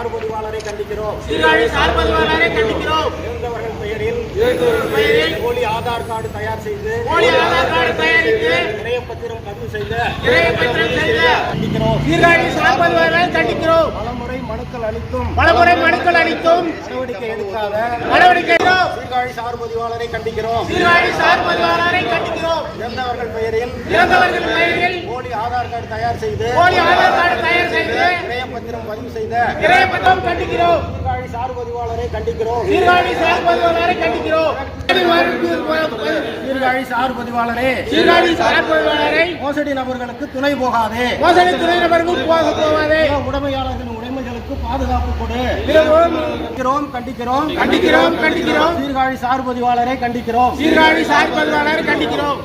கண்டிக்கிறோம். சீர்காழி சார் பதிவாளரை கண்டிக்கிறோம். இறந்தவர்கள் பெயரில் பெயரில் போலி ஆதார் கார்டு தயார் செய்து போலி ஆதார் கார்டு தயாரித்து இணையப்பத்திரம் பதிவு செய்த இணையப்பத்திரம் செய்த கண்டிக்கிறோம். சீர்காழி சார் பதிவாளரை கண்டிக்கிறோம். மனுக்கள் அளித்தும் பலமுறை மனுக்கள் அளித்தும் நடவடிக்கை எடுக்காத நடவடிக்கை. சீர்காழி சார் பதிவாளரை கண்டிக்கிறோம். சீர்காழி சார் பதிவாளரை கண்டிக்கிறோம். இறந்தவர்கள் பெயரில் இறந்தவர்கள் பெயரில் போலி ஆதார் கார்டு தயார் செய்து போலி ஆதார் கார்டு தயார் செய்து இணையப்பத்திரம் பதிவு செய்த இணையப்பத்திரம் கண்டிக்கிறோம். சீர்காழி சார் பதிவாளரை கண்டிக்கிறோம். சீர்காழி சார் பதிவாளரை கண்டிக்கிறோம். சீர்காழி சார் பதிவாளரே சீர்காழி சார் பதிவாளரை மோசடி நபர்களுக்கு துணை போகாதே. மோசடி துணை நபர்கள் போக போவாதே உடைமையாளர்களின் உடைமைகளுக்கு பாதுகாப்பு கொடு. கண்டிக்கிறோம் கண்டிக்கிறோம். கண்டிக்கிறோம் கண்டிக்கிறோம். சீர்காழி சார் பதிவாளரை கண்டிக்கிறோம். சீர்காழி சார் பதிவாளரை கண்டிக்கிறோம்.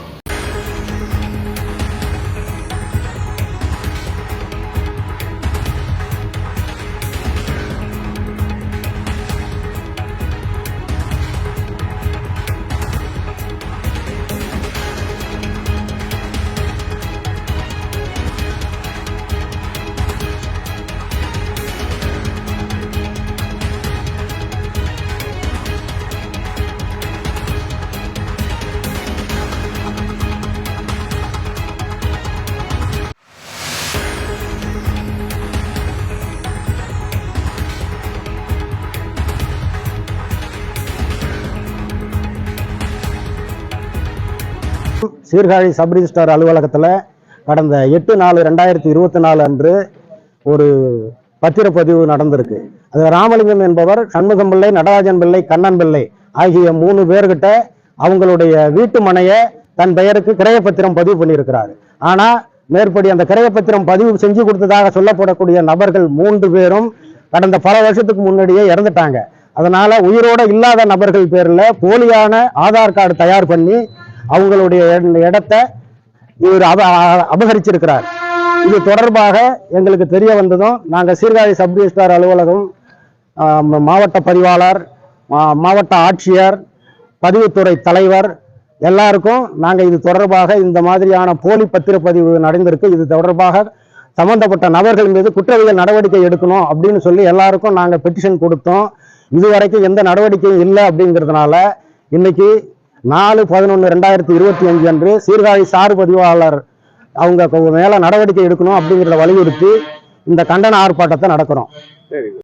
சீர்காழி சப் ரிஜிஸ்டார் அலுவலகத்தில் கடந்த எட்டு நாலு ரெண்டாயிரத்தி இருபத்தி நாலு அன்று ஒரு பத்திரப்பதிவு நடந்திருக்கு. அது ராமலிங்கம் என்பவர் சண்முகம் பிள்ளை நடராஜன் பிள்ளை கண்ணன் பிள்ளை ஆகிய மூணு பேர்கிட்ட அவங்களுடைய வீட்டு மனையை தன் பெயருக்கு கிரயப்பத்திரம் பதிவு பண்ணியிருக்கிறார். ஆனால் மேற்படி அந்த கிரயப்பத்திரம் பதிவு செஞ்சு கொடுத்ததாக சொல்லப்படக்கூடிய நபர்கள் மூன்று பேரும் கடந்த பல வருஷத்துக்கு முன்னாடியே இறந்துட்டாங்க. அதனால உயிரோட இல்லாத நபர்கள் பேரில் போலியான ஆதார் கார்டு தயார் பண்ணி அவங்களுடைய இடத்தை இவர் அப- அபகரிச்சிருக்கிறார். இது தொடர்பாக எங்களுக்கு தெரிய வந்ததும் நாங்கள் சீர்காழி சப் ரிஜிஸ்டார் அலுவலகம் மாவட்ட பதிவாளர் மா- மாவட்ட ஆட்சியர் பதிவுத்துறை தலைவர் எல்லாருக்கும் நாங்கள் இது தொடர்பாக இந்த மாதிரியான போலி பத்திரப்பதிவு நடந்திருக்கு. இது தொடர்பாக சம்பந்தப்பட்ட நபர்கள் மீது குற்றவியல் நடவடிக்கை எடுக்கணும் அப்படின்னு சொல்லி எல்லாருக்கும் நாங்கள் பெட்டிஷன் கொடுத்தோம். இதுவரைக்கும் எந்த நடவடிக்கையும் இல்லை அப்படிங்கிறதுனால இன்னைக்கு நாலு பதினொன்று ரெண்டாயிரத்தி இருபத்தி அஞ்சு அன்று சீர்காழி சார் பதிவாளர் அவங்க மேலே நடவடிக்கை எடுக்கணும் அப்படிங்கிறத வலியுறுத்தி இந்த கண்டன ஆர்ப்பாட்டத்தை நடக்கிறோம்.